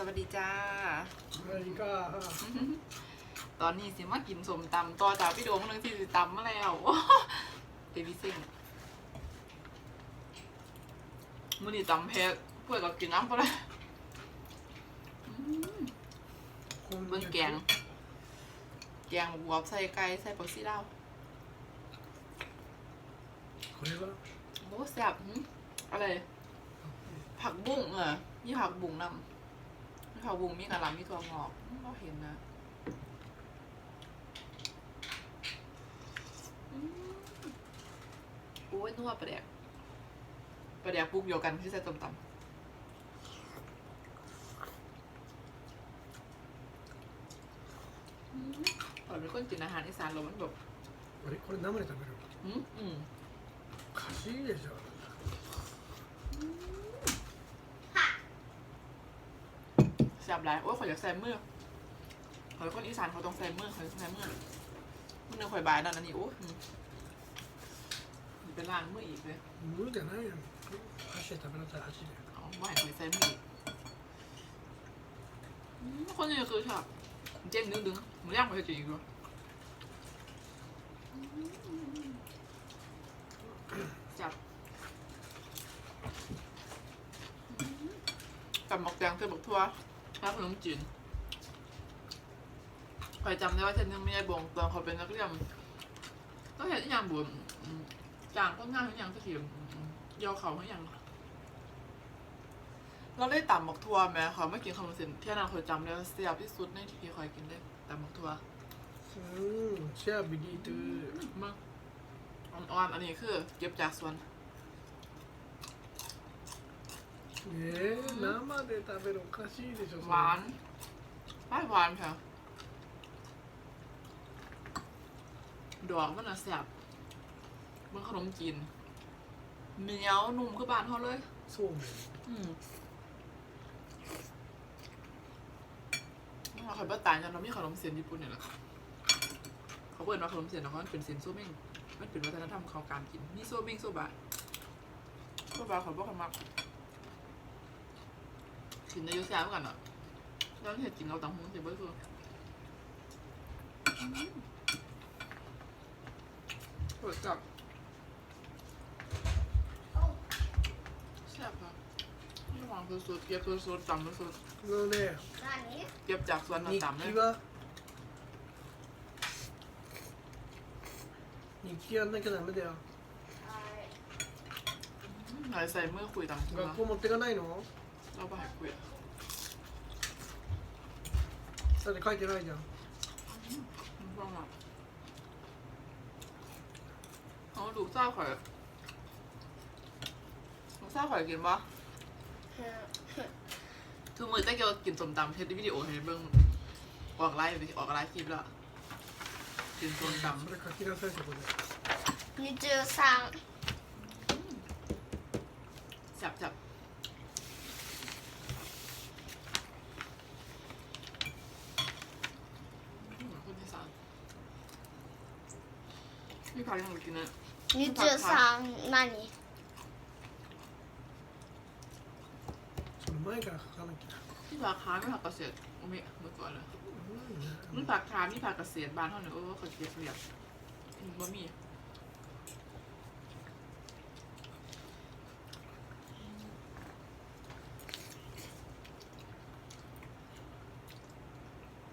สวัสดีจ้า อเมริกาตอนนี้เสียมากินสมตำต่อจากพี่ดวงนึงที่สิตำมาแล้วเดวิซิงมื้อนี่ตำเผ็ดเพื่อกับกินน้ำก็เลยคนเบิ่แกง แกงบวบใส่ไก่ใส่ผักชีลาวเขารียกว่าโอ้แซ่บอะไร ผักบุ้งเหรอมีผักบุ้งนำ มีผักบุ้งมีกระหล่ำมีถั่วงอกเราเห็นนะอืมโอ้ยนัวปลาแดกปลาแดกปรุกเดียวกันที่ใส่ต้มตำอืมตอนเป็นคนกินอาหารอีสานเรามันแบบ あれこれ生で食べる อืมอืม おかしいでしょ ซ่บหลายโอ้ยขอยอยากใส่มือขอยคนอีสานเขาต้องใส่มือขอยใส่มือมือหนึงข่อยบายนั่นอันนี้โอ้ยอืมเป็นล้างมืออีกเลย 無じゃないやん箸で食べなさい箸で เอาไม่ข่อยใส่มืออีกอืมคนนี้คือชอบเจ๊งดึงดึงหมูย่างข่อยจะอีกด้วยจับกับหมกแดงเธอบอกทั่ว คร้านขนมจีนคอยจำได้ว่าฉันยังไม่ได้บ่งตอนเขาเป็นนักเรียนต้องเห็นอย่างบุญจางก้นหน้าที่ย่างสะเทียเยาเขาทุกย่างเราได้ตำหมกทัวไหมเขาไม่กินขนมเส้นที่นางเคยจำได้เสียบที่สุดในที่เคยกินได้ตำหมกทัวเชื่อบิดีตื้อมากอ่อนๆอันนี้คือเก็บจากสวน えー、生で食べるおかしいでしょそれ หวานไม่หวานค่ะดอกมันน่ะแสบเมื่อขนมจีนเหนียวนุ่มคือบ้านเขาเลย そうめん อืมเราเคยบ้าตายจนเรามีขนมเสียนญี่ปุ่นเนี่ยแหละเขาเปิดมาขนมเสียนแล้วมันเป็นเสียนโซเม้งมันเป็นวัฒนธรรมของการกินนี่โซเม้งโซบะโซบะเขาบอกเขามัก กินในยุแซ่บกันอ่ะแล้วเห็ดกินเราต่างหูเสียเบอร์คือเปิดกับแซ่บค่ะนี่วางสุดๆเก็บสุดๆต่ำสุด あのね何ๆเก็บจากสวน 日 ต่ำๆเลย 記は日記やんなきゃダメだよ หน่อยใส่มือคุยต่ำตัว 学校持ってかないの เ ราไปหาคุย だって書いてないじゃん ฟังอ่ะเอาดูเศร้าข่อยดูเศร้าข่อยกินปะทุกมือแต่เกี่ยวกินสมตำเทสวิดีโอให้เบิ่งออกไลฟ์ออกไลฟ์คลิปแล้วกินสมต それ書きなさいそこで23 ำจับจับ พี่พายังไปกินนะ 23何その前から書かなきゃ ที่ราคาไม่ผักเกษตรโอ้ไม่เมื่อก่อนเลย うん มันผักคามีผักเกษตรบ้านเท่านั้นโอ้เขาเก็บเรียบบ่มี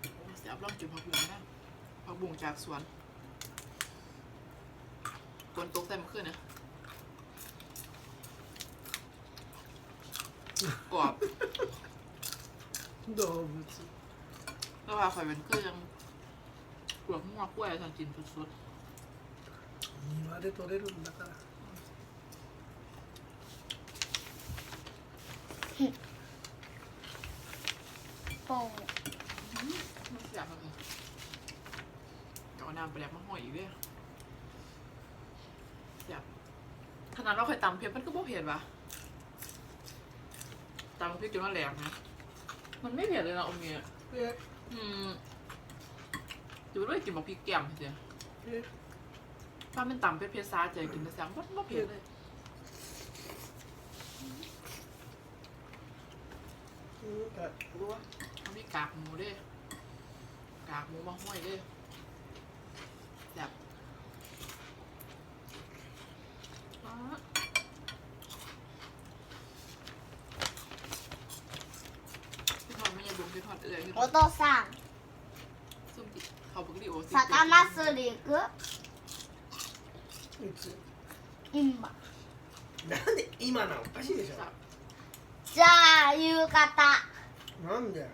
โอ้เสียบลองกินผักบุ้งนะผักบุ้งจากสวน กนตกแต่มขึ้นนะกรอบโดมแล้วว่าข่อยเป็นเครื่องกลวกมั่วกล้วยทางจีนสุดๆมาได้ตัวได้รุ่ cara. โป่งๆมันเสียบเลยเอาน้ำไปแล้วมาห่อยอีกเลย ขนาดเราเคยตำเผ็ดมันก็บ่เผ็ดวะตำพริกจนว่าแหลกนะ มันไม่เผ็ดเลยนะอมเมียเผ็ดอืมอยู่ด้วยกินแบบพริกแกงเฉยเผ็ดถ้ามันตำเผ็ดเผ็ซาเจกินแต่แซมมันบ่เผ็ดเลยรู้ว่ามีกากหมูด้วยกากหมูมาห้อยด้วย お父さん。魚釣り行くいつ？今。なんで今なの？おかしいでしょ。じゃあ夕方。なんで？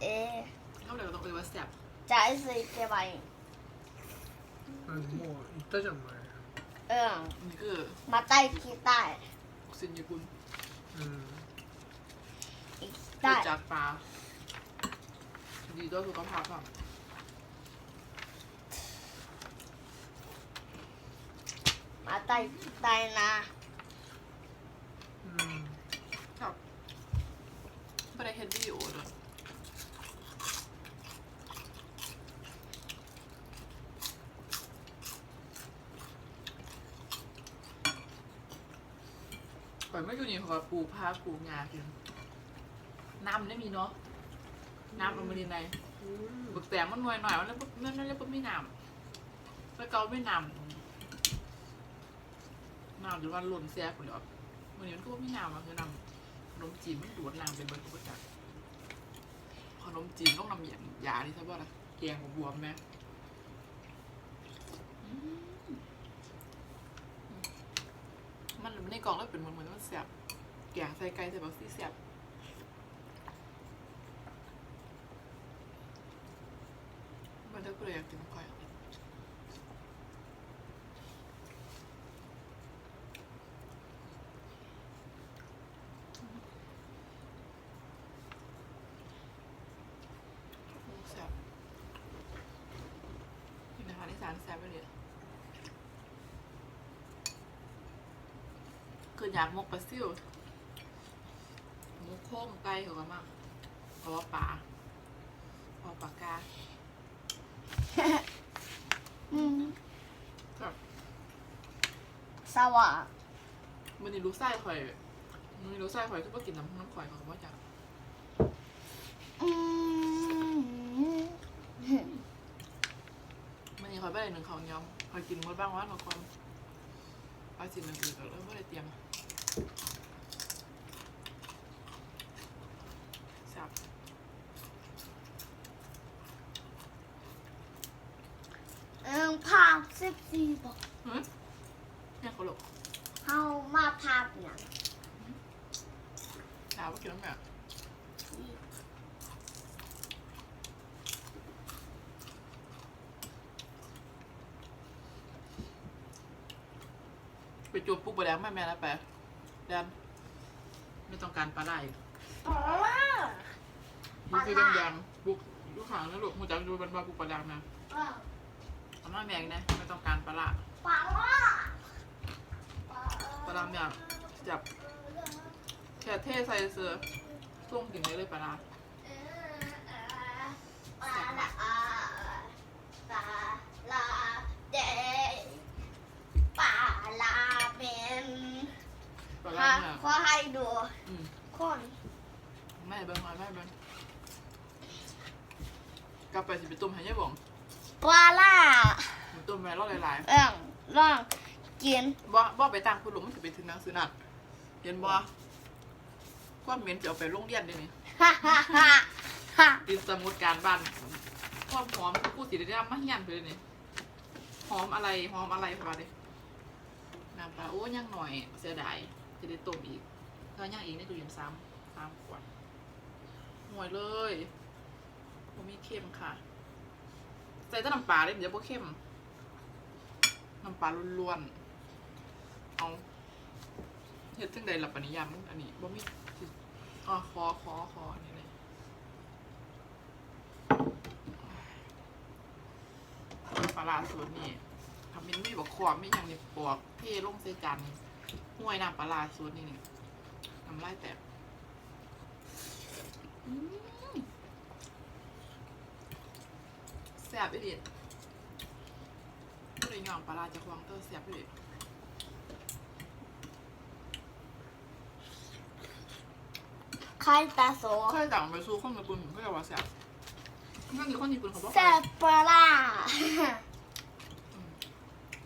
えー、じゃあいつ行けばいい？もう行ったじゃん前。うん。また行きたい。うん。 ได้ จัดปลาดีต่อสุขภาพอะมาไตไตนะอืมครับไม่ได้เห็นดีโอด้วยก่อนไม่อยุ่นี่เขาก็ปูกผ้าปูงากิน น้ำมันไม่มีเนาะน้ำมันไม่ได้ในうんบึกแตงมันหน่อยหน่อยมันเลยบ่มันเลยปุ๊บไม่น้ำแล้วเกาไม่น้ำน้ำหรือว่าหล่นแซ่บหมดเลยมันนี้มันก็ว่าไม่น้ำมันคือน้ำขนมจีนมันดูดน้ำเป็นเบอร์ทุกอย่างขนมจีนต้องนำอย่างยาที่ใช่ป่ะล่ะแกงกับบวมไหมอืมมันในกล่องแล้วเป็นเหมือนเหมือนมันแซ่บแกงใส่ไก่ใส่บักซี่แซ่บ มันจะเปลี่ยนกินไก่แซ่บนี่นะคะที่สารแซ่บไปเลยคืออยากมกปลาซิวมกโค้งไก่เหรอมากเพราะว่าปลาเพราะปลากา ซามว่างมันนี่รู้ไส้ข่อยมันนี่รู้ไส้ข่อยคือว่ากินน้ำน้ำข่อยเขางว่าจากมันนี่ข่อยไม่ได้หนึ่งของยอมข่อยกินหมดบ้างว่าหนูคนข่อสิ่งอื่นก็กแล้วไม่ได้เตรียม พสิบสี่บอกเฮ้ยเนี่ยเขาหลบเฮามาภาพเนี่ยงถามว่ากินน้ำแบบไปจูบปุ๊บไปแล้วแม่แม่แล้วไปแดนไม่ต้องการปลาไหลอ๋อนี่คือแดงๆบุกลูกหางนะลูกมูจักดูเป็นปลาปุกปลาดังนะ ทำหน้าแมงนะไม่ต้องการปลาละปลาล่าปลาละเนี่ยจับแค่เทใส่เสือส่งกินได้เลยปลาละปลาล่าปลาลาเดปลาลาเป็นปลาละฮะเนี่ยขอให้ดูอืมคนแม่เบิ้งหน่อยแม่เบิ้งกลับไปสิไปต้มให้ยายบ่ง ปลาล่ามันต้มไปรอดหลายเอิ่งลองกินๆบ่บ่ไปต่างคุณลุงมันจะไปถึงหนังสือนัดเห็นบ่ความเหม็นจะเอาไปโรงเรียนได้นี่ฮ่าฮ่าฮ่าฮ่าติดสมุดการบ้านความหอมผู้สิได้มาเฮียนไปเลยนี่หอมอะไรหอมอะไรพอดิน้ำปลาโอ้ยังหน่อยเสียดายจะได้ต้มอีกถ้ายังอีกในตู้เย็นซ้ำซ้ำขวดห่วยเลยผมมีเค็มค่ะใส่ แต่น้ำปลาเลยมันจะบ่เค็มน้ำปลาล้วนๆ เอาเฮ็ดจังใดหล่ะปะนิยามอันนี้บ่มีอ๋อคอคอคออันนี้เลยปลาสูตรนี่ทำเป็นไม่บอกขวบไม่อย่างนี้ปอกเทลงใส่จานห้วยน้ำปลาสูตรนี่นี่น้ำลายแตกอืมแซ่บอีเดียก็เลยย่องปลาร้าจะควงเตอร์แซ่บอีเดียไข่ตาโซเคยสั่งไปสู้คนญี่ปุ่นเขาจะว่าแซ่บนั่นนี่คนญี่ปุ่นเขาบอกแซ่บปลาร้า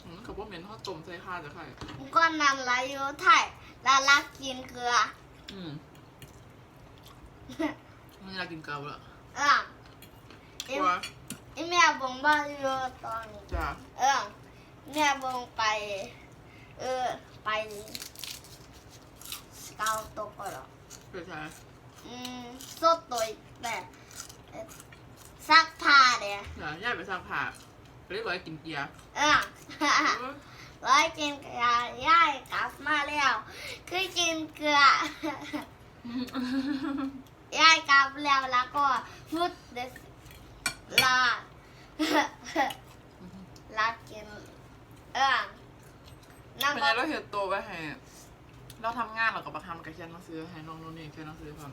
อืมเขาบอกเหม็นเขาต้มใส่ข้าวจะไข่ก็นั่นละอยู่ไทยแล้วรักกินเกลืออืมมันอยากกินเกาละอะอีว่าอี แม่บงบ้านอยู่ตอนนี้จ้ะเออแม่บงไป เออ ไปสเกาโตกเหรอไปใช้อืมสดตัวแบบเอ่อซักผ้าเนี่ยจ้ะย่ายไปซักผ้าไปเรียกว่ากินเกียร์เออร้อยกินเกลือย่ายกลับมาแล้ว คือกินเกลือย่ายกลับแล้วแล้วก็ฟุดเดสลา ดลาดกินเออน้ำเป็นก็ไงเราเห็นโตไปให้เราทำงานเราก็มาทำกับเขียนหนังสือให้น้องโนนี่เขียนหนังสือพร้อม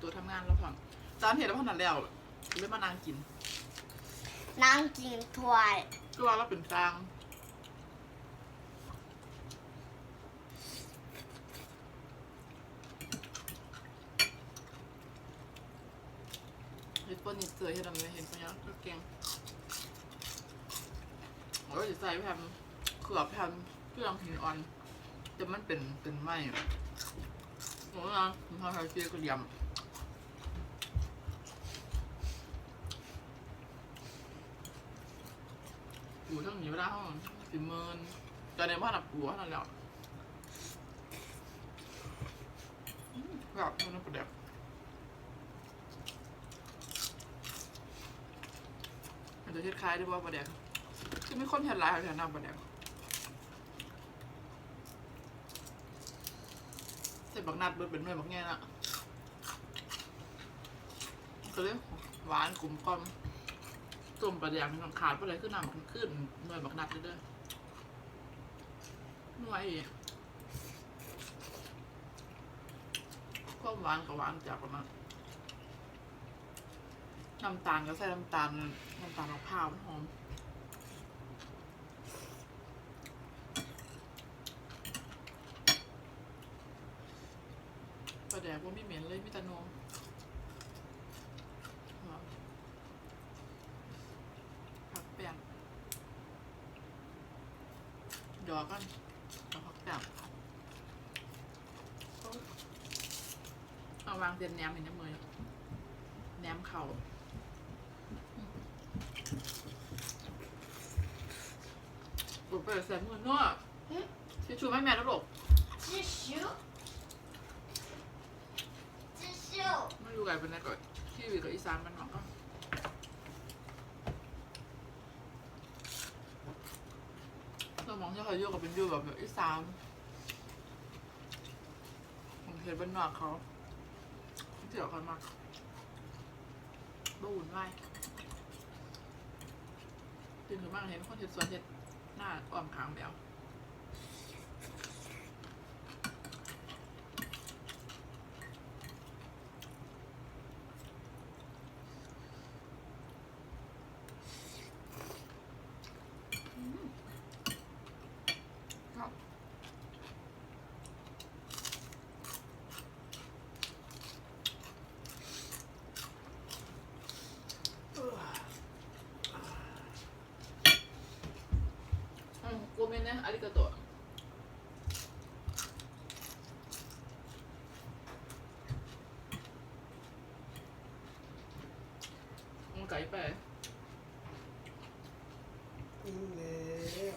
ตัวทำงานแล้วพร้อมจานเห็นแล้วพอนั้นแล้วเลยมานางกินนั่งกินถ้วยก็ว่าเราเป็นจางเห็ดปนนิดเสือเห็ดอะไรเห็นปะยังก็เก่ง โอ้ยใส่แผ่นเขือแผ่นเครื่องหินอ่อนแต่มันเป็นเป็นไหมโอ้ยนะมันทำให้เชี่ยกระเดียมอยู่ทั้งนี้ไม่ได้ห้องสิเมินตอนนี้พ่อหนับหัวนั่นแหล้วแบบมันประเดี๋ยวมันจะคล้ายๆด้วยว่าประเดี๋ยว คือไม่คนเห็นลายแถวหน้าประเดี๋ยเสร็จบักนัดเบิดเป็นหน่วยบักแง่ละก็เลยหวานกลมกล่อมต้มปลาแดงมันขาดไปเลยขึ้นน้ำมันขึ้นหน่วยบักนัดเลยเด้อหน่วยกความหวานกับหวานจากประมาณน้ำตาลก็ใส่น้ำตาลน้ำตาลมะพร้าวมันหอม ปลาแดกว่าไม่เหม็นเลยมีแต่นมหอมผักแป้งหยอกกันเอาผักแป้งเอาวางเตียนแหนมเห็นน้ำมือแหนมเข่าปวดไปแสบมือเนาะทิชชูไม่แม่แล้วหรอกทิชชู่ ชู่ไม่รู้ไงเป็นไงก่อนที่วีกับอีสานมันหอกก็เรามองที่เขาโยกกับเป็นอยู่แบบอีสานผมเห็นเป็นหนอกเขาเที่ยวกันมากบ้าวุ่นวายตื่นขึ้นมาเห็นคนเห็ดสวนเห็ดหน้าอ้อมขางแบบครับ ねありがとうお腹いっぱいいいね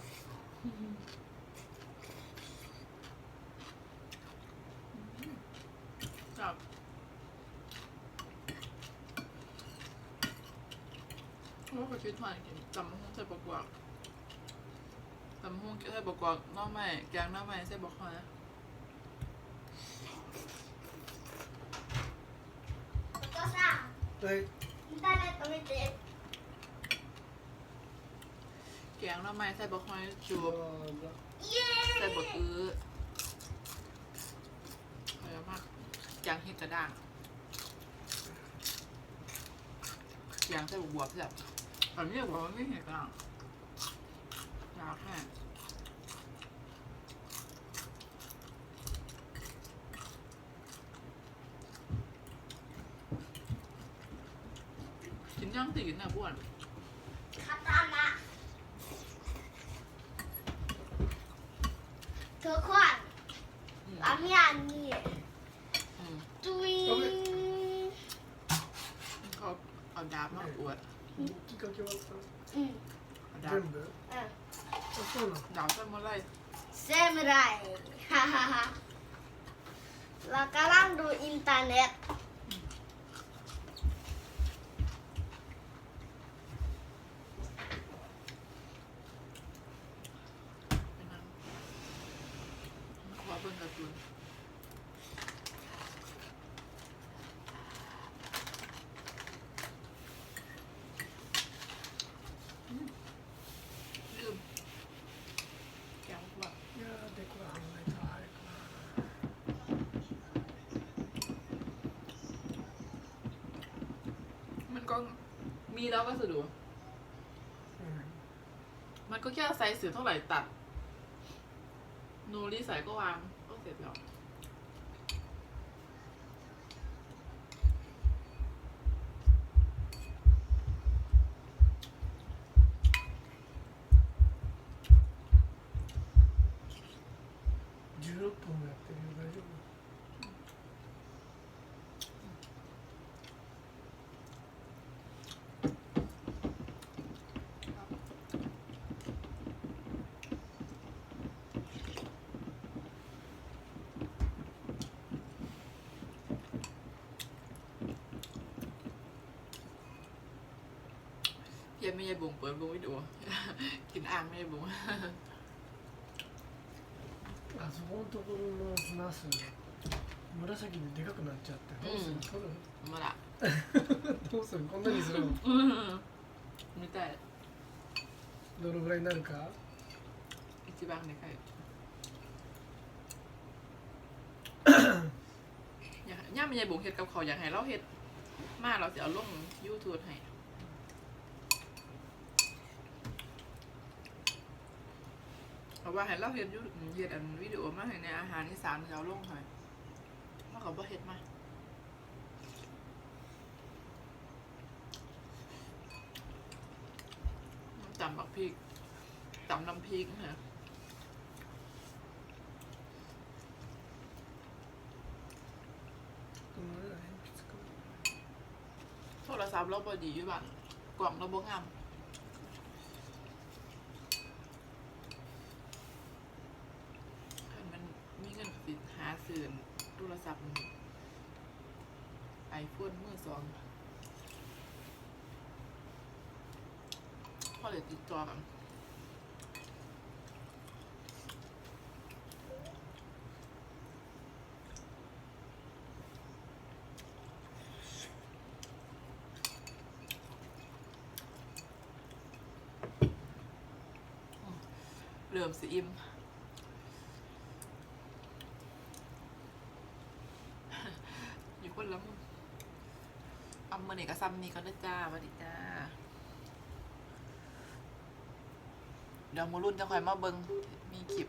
Stop. 我回去突然给你，咱们红菜包包。ำมะม่วงใส่บกกอกน้อใหม่แกงน้อใหม่ใส่บกคอนะก็สร้างเฮ้ยได้เลยไม่เจ็แกงน้ำมันใส่บกคอยจูบเใส่บกอื้อเยอะมากแกงเห็ดกระด้างแกงใส่บวบแบบอันนี้บอกว่ไม่เห็นกระด้างยากแค่ นะบ้วนข้าต้านะทุกคนอามีอันนี้จุยเขาเอาดาบมาอวดอืมดาบดาบซามูไรเซมูไรฮ่าฮ่าฮ่าเรากำลังดูอินเทอร์เน็ต มีแล้ววัสดุ うん มันก็แค่ไซส์เสือเท่าไหร่ตัด โนรีใส่ก็วางก็เสร็จแล้ว 16分もやってるよ ไม่ยายบุงเปิดบุงวิดีโอ กินอ่างไม่ยายบุง あそこのところのナス紫ででかくなっちゃってどうする、うん取るมาละ どうするこんなにするの ไม่ได้ どのぐらいになるか อิจิบังเนี่ยใครอยากย่ามียายบุงเฮ็ดกับเขาวอยากให้เราเฮ็ด มาเราจะเอาลงยูทูบให้ เขาว่าเห้เราเห็นยูเห็ดอันวิดีโอมาเห็นในอาหารอีสานเขาลงให้เพราะเขาบ่เห็ดมาตำบักพริกตำน้ำพริกนะโทรศัพท์เราบอดีอยู่บ้านกล่องเราบ่งาม ซื้อโทรศัพท์ไอโฟนมือสองพอเลยติดจอกันเริ่มสิอิ่ม อยู่คนละมุมอำมือ นี่ก็ซ้ำนี่ก็ได้จ้าวัสดีจ้า เดี๋ยวโมรุ่นจะคอยมาเบิงมีคลิป